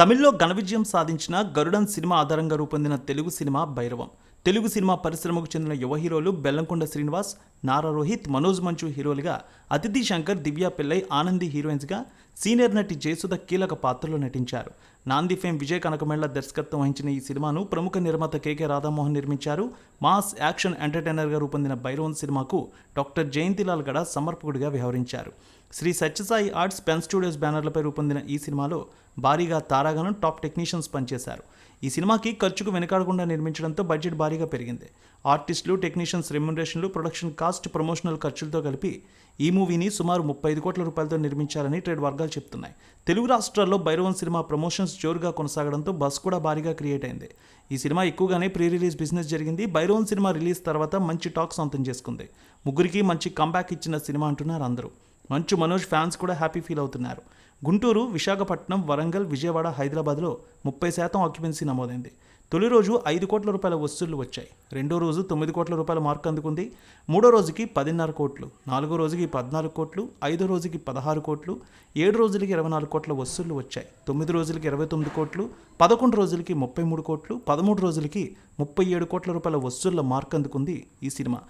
తమిళ్ళో ఘన విజయం సాధించిన గరుడన్ సినిమా ఆధారంగా రూపొందిన తెలుగు సినిమా భైరవం. తెలుగు సినిమా పరిశ్రమకు చెందిన యువ హీరోలు బెల్లంకొండ శ్రీనివాస్ నారా రోహిత్ మనోజ్ మంచు హీరోలుగా అతిథి శంకర్ దివ్య పిల్లై ఆనంది హీరోయిన్స్గా సీనియర్ నటి జయసుధ కీలక పాత్రలో నటించారు. నాంది ఫేమ్ విజయ్ కనకమేళ్ళ దర్శకత్వం వహించిన ఈ సినిమాను ప్రముఖ నిర్మాత కేకే రాధామోహన్ నిర్మించారు. మాస్ యాక్షన్ ఎంటర్టైనర్గా రూపొందిన భైరవన్ సినిమాకు డాక్టర్ జయంతిలాల్ గడ సమర్పకుడిగా వ్యవహరించారు. Shri Sathya Sai arts pen studios బ్యానర్లపై రూపొందిన ఈ సినిమాలో భారీగా తారాగణం టాప్ టెక్నీషియన్స్ పనిచేశారు. ఈ సినిమాకి ఖర్చుకు వెనకాడకుండా నిర్మించడంతో బడ్జెట్ భారీగా పెరిగింది. ఆర్టిస్టులు టెక్నీషియన్స్ రెమ్యునరేషన్లు ప్రొడక్షన్ కాస్ట్ ప్రమోషనల్ ఖర్చులతో కలిపి ఈ మూవీని సుమారు ముప్పై ఐదు కోట్ల రూపాయలతో నిర్మించారని ట్రేడ్ వర్గాలు చెప్తున్నాయి. తెలుగు రాష్ట్రాల్లో భైరవన్ సినిమా ప్రమోషన్స్ జోరుగా కొనసాగడంతో బస్ కూడా భారీగా క్రియేట్ అయింది. ఈ సినిమా ఎక్కువగానే ప్రీ రిలీజ్ బిజినెస్ జరిగింది. బైరోన్ సినిమా రిలీజ్ తర్వాత మంచి టాక్ సొంతం చేసుకుంది. ముగ్గురికి మంచి కంబ్యాక్ ఇచ్చిన సినిమా అంటున్నారు అందరూ. మంచు మనోజ్ ఫ్యాన్స్ కూడా హ్యాపీ ఫీల్ అవుతున్నారు. గుంటూరు విశాఖపట్నం వరంగల్ విజయవాడ హైదరాబాద్లో ముప్పై శాతం ఆక్యుపెన్సీ నమోదైంది. తొలి రోజు ఐదు కోట్ల రూపాయల వసూళ్ళు వచ్చాయి. రెండో రోజు తొమ్మిది కోట్ల రూపాయల మార్క్ అందుకుంది. మూడో రోజుకి పదిన్నర కోట్లు నాలుగో రోజుకి పద్నాలుగు కోట్లు ఐదో రోజుకి పదహారు కోట్లు ఏడు రోజులకి ఇరవై నాలుగు కోట్ల వసూళ్ళు వచ్చాయి. తొమ్మిది రోజులకి ఇరవై తొమ్మిది కోట్లు పదకొండు రోజులకి ముప్పై మూడు కోట్లు పదమూడు రోజులకి ముప్పై ఏడు కోట్ల రూపాయల వసూళ్ళ మార్క్ అందుకుంది ఈ సినిమా.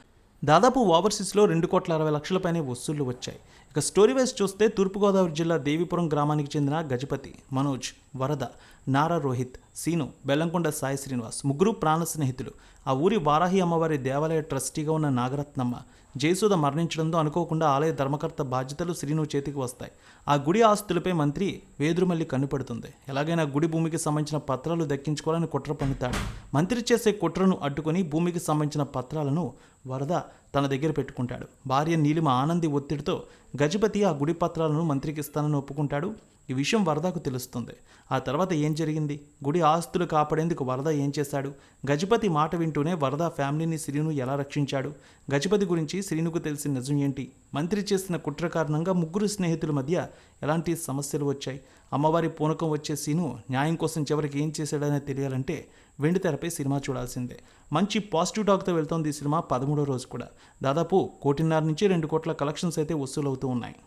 దాదాపు ఓవర్సీస్లో రెండు కోట్ల అరవై లక్షలపైనే వసూళ్ళు వచ్చాయి. ఇక స్టోరీ వైజ్ చూస్తే తూర్పుగోదావరి జిల్లా దేవిపురం గ్రామానికి చెందిన గజపతి మనోజ్ వరద నారా రోహిత్ సీను బెల్లంకొండ సాయి శ్రీనివాస్ ముగ్గురు ప్రాణ స్నేహితులు. ఆ ఊరి వారాహి అమ్మవారి దేవాలయ ట్రస్టీగా ఉన్న నాగరత్నమ్మ జయసుధ మరణించడంతో అనుకోకుండా ఆలయ ధర్మకర్త బాధ్యతలు శ్రీను చేతికి వస్తాయి. ఆ గుడి ఆస్తులపై మంత్రి వేదురుమల్లి కన్నుపడుతుంది. ఎలాగైనా గుడి భూమికి సంబంధించిన పత్రాలు దక్కించుకోవాలని కుట్ర పన్నుతాడు. మంత్రి చేసే కుట్రను అడ్డుకొని భూమికి సంబంధించిన పత్రాలను వరద తన దగ్గర పెట్టుకుంటాడు. భార్య నీలిమ ఆనంది ఒత్తిడితో గజపతి ఆ గుడి పత్రాలను మంత్రికి ఇస్తానని ఒప్పుకుంటాడు. ఈ విషయం వరదకు తెలుస్తుంది. ఆ తర్వాత ఏం జరిగింది? గుడి ఆస్తులు కాపాడేందుకు వరద ఏం చేశాడు? గజపతి మాట వింటూనే వరద ఫ్యామిలీని శ్రీను ఎలా రక్షించాడు? గజపతి గురించి శ్రీనుకు తెలిసిన నిజం ఏంటి? మంత్రి చేసిన కుట్ర కారణంగా ముగ్గురు స్నేహితుల మధ్య ఎలాంటి సమస్యలు వచ్చాయి? అమ్మవారి పూనకం వచ్చే సీను న్యాయం కోసం చివరికి ఏం చేశాడనే తెలియాలంటే వెండి తెరపై సినిమా చూడాల్సిందే. మంచి పాజిటివ్ టాక్తో వెళ్తోంది ఈ సినిమా పదమూడో రోజు కూడా. దాదాపు కోటిన్నర నుంచి రెండు కోట్ల కలెక్షన్స్ అయితే వసూలవుతూ ఉన్నాయి.